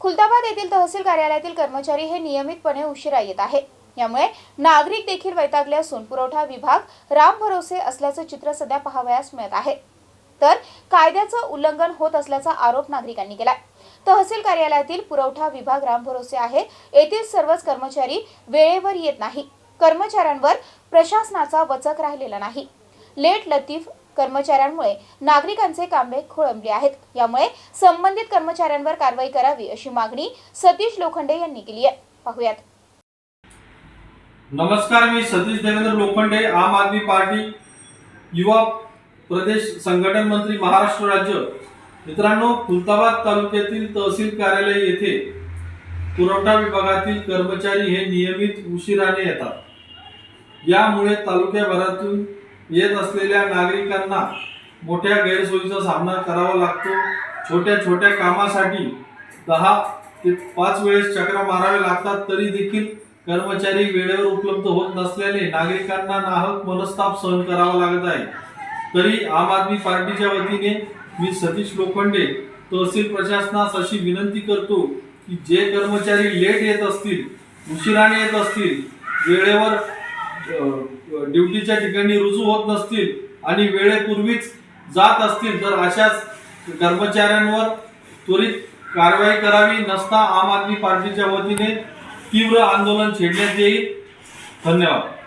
खुलताबाद येथील तहसील कार्यालयातील कर्मचारी हे नियमितपणे उशिरा येत आहे. यामुळे नागरिक देखील वैतागले असून पुरवठा विभाग राम भरोसे असल्याचं चित्र सध्या पाहावयास मिळत आहे. तर कायद्याचं उल्लंघन होत असल्याचा आरोप नागरिकांनी केलाय. तहसील कार्यालयातील पुरवठा विभाग राम भरोसे आहे. येथील सर्वच कर्मचारी वेळेवर येत नाही. कर्मचाऱ्यांवर प्रशासनाचा वचक राहिलेला नाही. लेट लतीफ कर्मचाऱ्यांमुळे नागरिकांचे कांबे खोळंबले आहेत. यामुळे संबंधित कर्मचाऱ्यांवर कारवाई करावी अशी मागणी सतीश लोखंडे यांनी केली आहे. पाहुयात. नमस्कार मी सतीश देवेंद्र लोखंडे आम आदमी पार्टी युवा प्रदेश संघटन मंत्री महाराष्ट्र राज्य. मित्रांनो खुलताबाद तालुक्यातील तहसील कार्यालय येथे पुरवठा विभागातील कर्मचारी हे नियमित उशिराने येतात. यामुळे तालुक्याभरातून येत असलेल्या नागरिकांना मोठ्या गैरसोयीचा सामना करावा लागतो. छोट्या छोट्या कामासाठी दहा ते पाच वेळेस चक्रा मारावे लागतात. तरी देखील कर्मचारी वेळेवर उपलब्ध होत नसल्याने नागरिकांना नाहक मनस्ताप सहन करावा लागत आहे. तरी आम आदमी पार्टीच्या वतीने मी सतीश लोखंडे तहसील प्रशासनास अशी विनंती करतो की जे कर्मचारी लेट येत असतील उशिराने येत असतील वेळेवर ड्युटीच्या ठिकाणी रुजू होत नसतील आणि वेळेपूर्वीच जात असतील तर अशाच कर्मचाऱ्यांवर त्वरित कारवाई करावी नसता आम आदमी पार्टीच्या वतीने तीव्र आंदोलन छेडण्यात येईल. धन्यवाद.